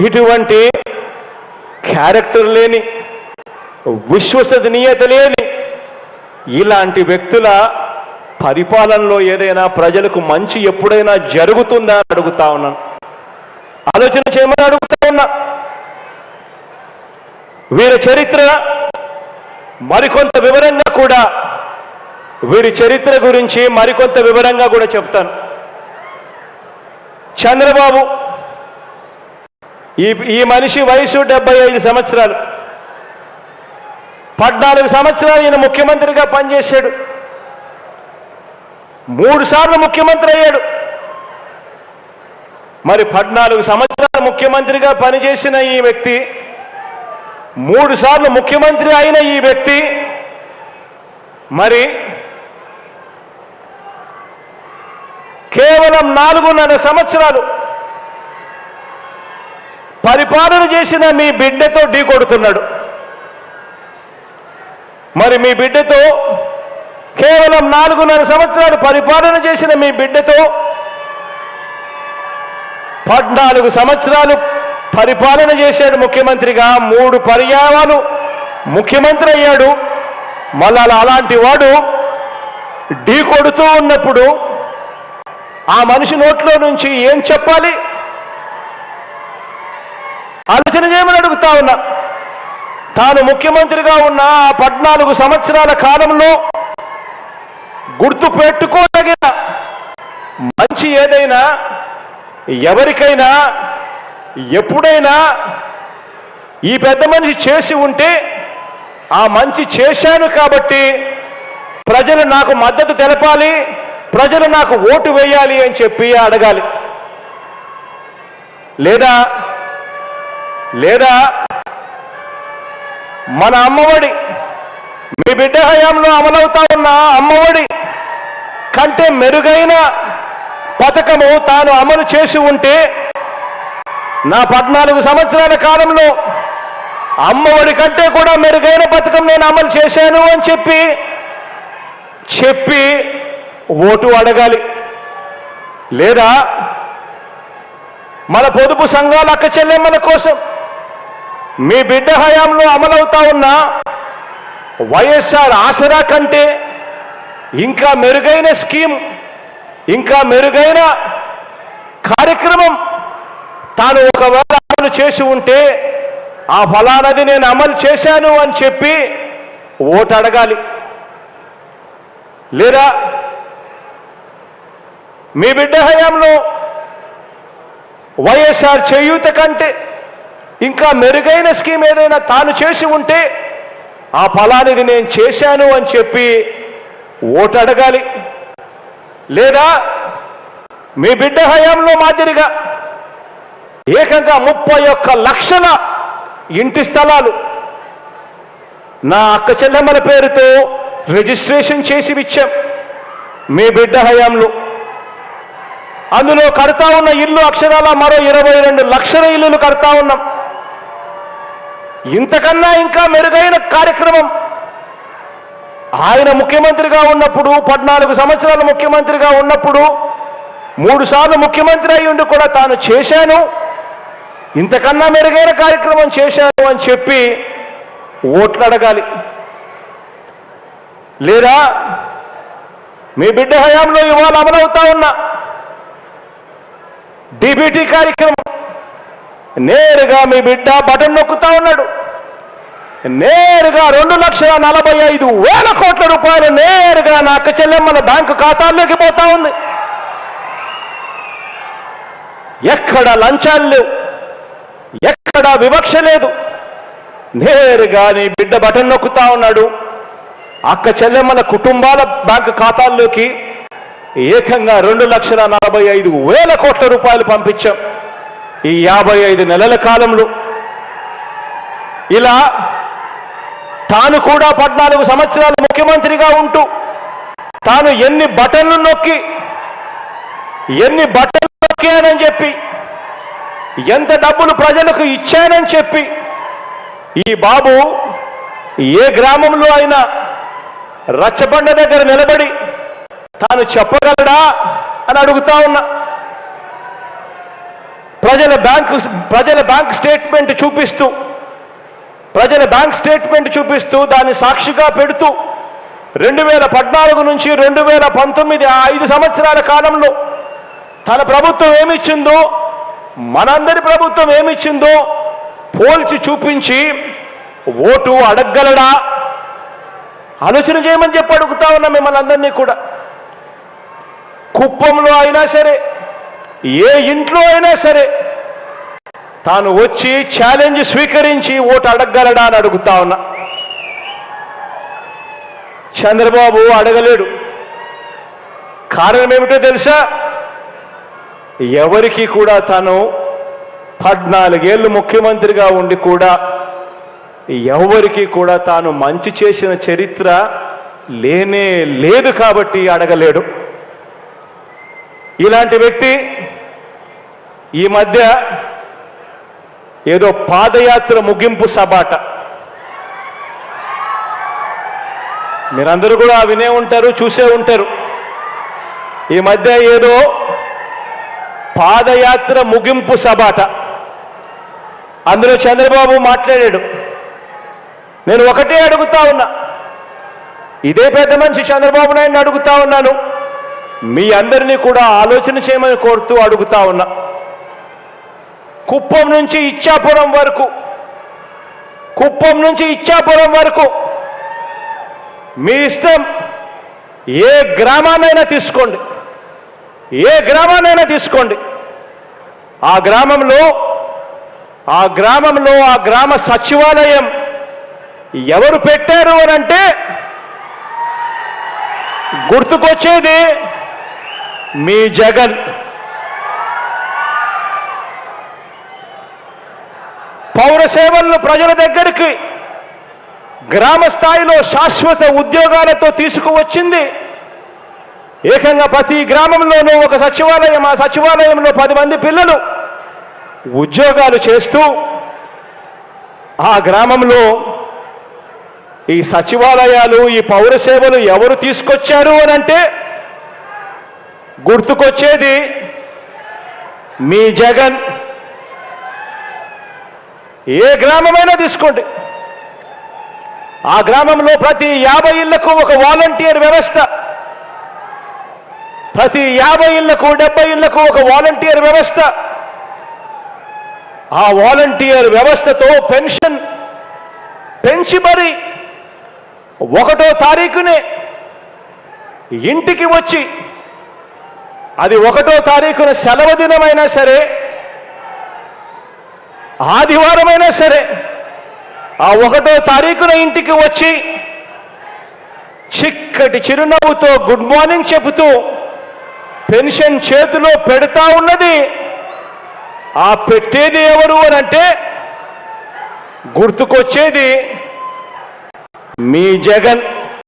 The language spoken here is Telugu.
ఇటువంటి క్యారెక్టర్ లేని విశ్వసనీయత లేని ఇలాంటి వ్యక్తుల పరిపాలనలో ఏదైనా ప్రజలకు మంచి ఎప్పుడైనా జరుగుతుందా అని అడుగుతా ఉన్నాను ఆలోచన చేయమని అడుగుతా ఉన్నా. వీరి చరిత్ర మరికొంత వివరంగా కూడా వీరి చరిత్ర గురించి మరికొంత వివరంగా కూడా చెప్తాను. చంద్రబాబు ఈ ఈ మనిషి వయసు డెబ్బై ఐదు సంవత్సరాలు. పద్నాలుగు సంవత్సరాలు ఈయన ముఖ్యమంత్రిగా పనిచేశాడు. మూడు సార్లు ముఖ్యమంత్రి అయ్యాడు. మరి పద్నాలుగు సంవత్సరాల ముఖ్యమంత్రిగా పనిచేసిన ఈ వ్యక్తి మూడు సార్లు ముఖ్యమంత్రి అయిన ఈ వ్యక్తి మరి కేవలం నాలుగున్నర సంవత్సరాలు పరిపాలన చేసిన మీ బిడ్డతో ఢీ కొడుతున్నాడు. మరి మీ బిడ్డతో కేవలం నాలుగున్నర సంవత్సరాలు పరిపాలన చేసిన మీ బిడ్డతో పద్నాలుగు సంవత్సరాలు పరిపాలన చేశాడు ముఖ్యమంత్రిగా. మూడు పర్యాయాలు ముఖ్యమంత్రి అయ్యాడు. మళ్ళా అలాంటి వాడు ఢీ కొడుతూ ఉన్నప్పుడు ఆ మనిషి నోట్లో నుంచి ఏం చెప్పాలి? ఆలోచన చేయమని అడుగుతా ఉన్నా. తాను ముఖ్యమంత్రిగా ఉన్న ఆ పద్నాలుగు సంవత్సరాల కాలంలో గుర్తు పెట్టుకోదగిన మంచి ఏదైనా ఎవరికైనా ఎప్పుడైనా ఈ పెద్ద మనిషి చేసి ఉంటే ఆ మంచి చేశాను కాబట్టి ప్రజలు నాకు మద్దతు తెలపాలి ప్రజలు నాకు ఓటు వేయాలి అని చెప్పి అడగాలి. లేదా లేదా మన అమ్మఒడి. మీ బిడ్డ హయాంలో అమలవుతా ఉన్న అమ్మఒడి కంటే మెరుగైన పథకము తాను అమలు చేసి ఉంటే నా పద్నాలుగు సంవత్సరాల కాలంలో అమ్మఒడి కంటే కూడా మెరుగైన పథకం నేను అమలు చేశాను అని చెప్పి చెప్పి ఓటు అడగాలి. లేదా మన పొదుపు సంఘాల అక్క చెల్లెమ్మల కోసం మీ బిడ్డ హయాంలో అమలవుతా ఉన్న వైఎస్ఆర్ ఆసరా కంటే ఇంకా మెరుగైన స్కీమ్ ఇంకా మెరుగైన కార్యక్రమం తాను ఒకవేళ అమలు చేసి ఉంటే ఆ ఫలానది నేను అమలు చేశాను అని చెప్పి ఓటు అడగాలి. లేదా మీ బిడ్డ హయాంలో వైఎస్ఆర్ చేయూత కంటే ఇంకా మెరుగైన స్కీమ్ ఏదైనా తాను చేసి ఉంటే ఆ ఫలానిది నేను చేశాను అని చెప్పి ఓటు అడగాలి. లేదా మీ బిడ్డ హయాంలో మాదిరిగా ఏకంగా ముప్పై ఒక్క లక్షల ఇంటి స్థలాలు నా అక్క చెల్లెమ్మల పేరుతో రిజిస్ట్రేషన్ చేసి ఇచ్చాం మీ బిడ్డ హయాంలో. అందులో కడతా ఉన్న ఇల్లు అక్షరాల మరో ఇరవై రెండు లక్షల ఇల్లులు కడతా ఉన్నాం. ఇంతకన్నా ఇంకా మెరుగైన కార్యక్రమం. ఆయన ముఖ్యమంత్రిగా ఉన్నప్పుడు పద్నాలుగు సంవత్సరాలు ముఖ్యమంత్రిగా ఉన్నప్పుడు మూడు సార్లు ముఖ్యమంత్రి అయి ఉండి కూడా తాను చేశాను. ఇంతకన్నా మెరుగైన కార్యక్రమం చేశాను అని చెప్పి ఓట్లు అడగాలి లేదా మీ బిడ్డ హయాంలో ఇవాళ అమలవుతా ఉన్న. డిబిటీ కార్యక్రమం నేరుగా మీ బిడ్డ బటన్ నొక్కుతా ఉన్నాడు. నేరుగా రెండు లక్షల నలభై ఐదు వేల కోట్ల రూపాయలు నేరుగా నా అక్క చెల్లెమ్మల బ్యాంకు ఖాతాల్లోకి పోతా ఉంది. ఎక్కడ లంచాలు లేవు. ఎక్కడ వివక్ష లేదు. నేరుగా నీ బిడ్డ బటన్ నొక్కుతా ఉన్నాడు. అక్క చెల్లెమ్మల కుటుంబాల బ్యాంకు ఖాతాల్లోకి ఏకంగా రెండు లక్షల నలభై ఐదు వేల కోట్ల రూపాయలు పంపించాం. ఈ యాభై ఐదు నెలల కాలంలో ఇలా తాను కూడా పద్నాలుగు సంవత్సరాలు ముఖ్యమంత్రిగా ఉంటూ తాను ఎన్ని బటన్లు నొక్కి ఎన్ని బటన్లు నొక్కానని చెప్పి ఎంత డబ్బులు ప్రజలకు ఇచ్చానని చెప్పి ఈ బాబు ఏ గ్రామంలో అయినా రచ్చబండ దగ్గర నిలబడి తాను చెప్పగలడా అని అడుగుతా ఉన్నా. ప్రజల బ్యాంకు ప్రజల బ్యాంక్ స్టేట్మెంట్ చూపిస్తూ ప్రజల బ్యాంక్ స్టేట్మెంట్ చూపిస్తూ దాన్ని సాక్షిగా పెడుతూ రెండు వేల పద్నాలుగు నుంచి రెండు వేల పంతొమ్మిది ఐదు సంవత్సరాల కాలంలో తన ప్రభుత్వం ఏమిచ్చిందో మనందరి ప్రభుత్వం ఏమిచ్చిందో పోల్చి చూపించి ఓటు అడగగలడా? ఆలోచన చేయమని చెప్పి అడుగుతా ఉన్నా మిమ్మల్ని అందరినీ కూడా. కుప్పంలో అయినా సరే ఏ ఇంట్లో అయినా సరే తాను వచ్చి ఛాలెంజ్ స్వీకరించి ఓటు అడగగలడా అని అడుగుతా ఉన్నా. చంద్రబాబు అడగలేడు. కారణం ఏమిటో తెలుసా? ఎవరికి కూడా తాను పద్నాలుగేళ్ళు ముఖ్యమంత్రిగా ఉండి కూడా ఎవరికి కూడా తాను మంచి చేసిన చరిత్ర లేనే లేదు కాబట్టి అడగలేడు. ఇలాంటి వ్యక్తి ఈ మధ్య ఏదో పాదయాత్ర ముగింపు సబాట మీరందరూ కూడా వినే ఉంటారు చూసే ఉంటారు. ఈ మధ్య ఏదో పాదయాత్ర ముగింపు సబాట అందులో చంద్రబాబు మాట్లాడాడు. నేను ఒకటే అడుగుతా ఉన్నా. ఇదే పెద్ద మనిషి చంద్రబాబు నాయుడిని అడుగుతా ఉన్నాను. మీ అందరినీ కూడా ఆలోచన చేయమని కోరుతూ అడుగుతా ఉన్నా. కుప్పం నుంచి ఇచ్చాపురం వరకు కుప్పం నుంచి ఇచ్చాపురం వరకు మీ ఇష్టం ఏ గ్రామాన్నైనా తీసుకోండి. ఏ గ్రామాన్నైనా తీసుకోండి. ఆ గ్రామంలో ఆ గ్రామంలో ఆ గ్రామ సచివాలయం ఎవరు పెట్టారు అని అంటే గుర్తుకొచ్చేది మీ జగన్. పౌర సేవలను ప్రజల దగ్గరికి గ్రామ స్థాయిలో శాశ్వత ఉద్యోగాలతో తీసుకువచ్చింది. ఏకంగా ప్రతి గ్రామంలోనూ ఒక సచివాలయం ఆ సచివాలయంలో పది మంది పిల్లలు ఉద్యోగాలు చేస్తూ ఆ గ్రామంలో ఈ సచివాలయాలు ఈ పౌర సేవలు ఎవరు తీసుకొచ్చారు అని అంటే గుర్తుకొచ్చేది మీ జగన్. ఏ గ్రామమైనా తీసుకోండి. ఆ గ్రామంలో ప్రతి యాభై ఇళ్ళకు ఒక వాలంటీర్ వ్యవస్థ. ప్రతి యాభై ఇళ్ళకు డెబ్బై ఇళ్ళకు ఒక వాలంటీర్ వ్యవస్థ. ఆ వాలంటీర్ వ్యవస్థతో పెన్షన్ పెంచి మరి ఒకటో తారీఖునే ఇంటికి వచ్చి అది ఒకటో తారీఖున సెలవు దినమైనా సరే ఆదివారమైనా సరే ఆ ఒకటో తారీఖున ఇంటికి వచ్చి చిక్కటి చిరునవ్వుతో గుడ్ మార్నింగ్ చెబుతూ పెన్షన్ చేతిలో పెడతా ఉన్నది. ఆ పెట్టేది ఎవరు అని అంటే గుర్తుకొచ్చేది మీ జగన్.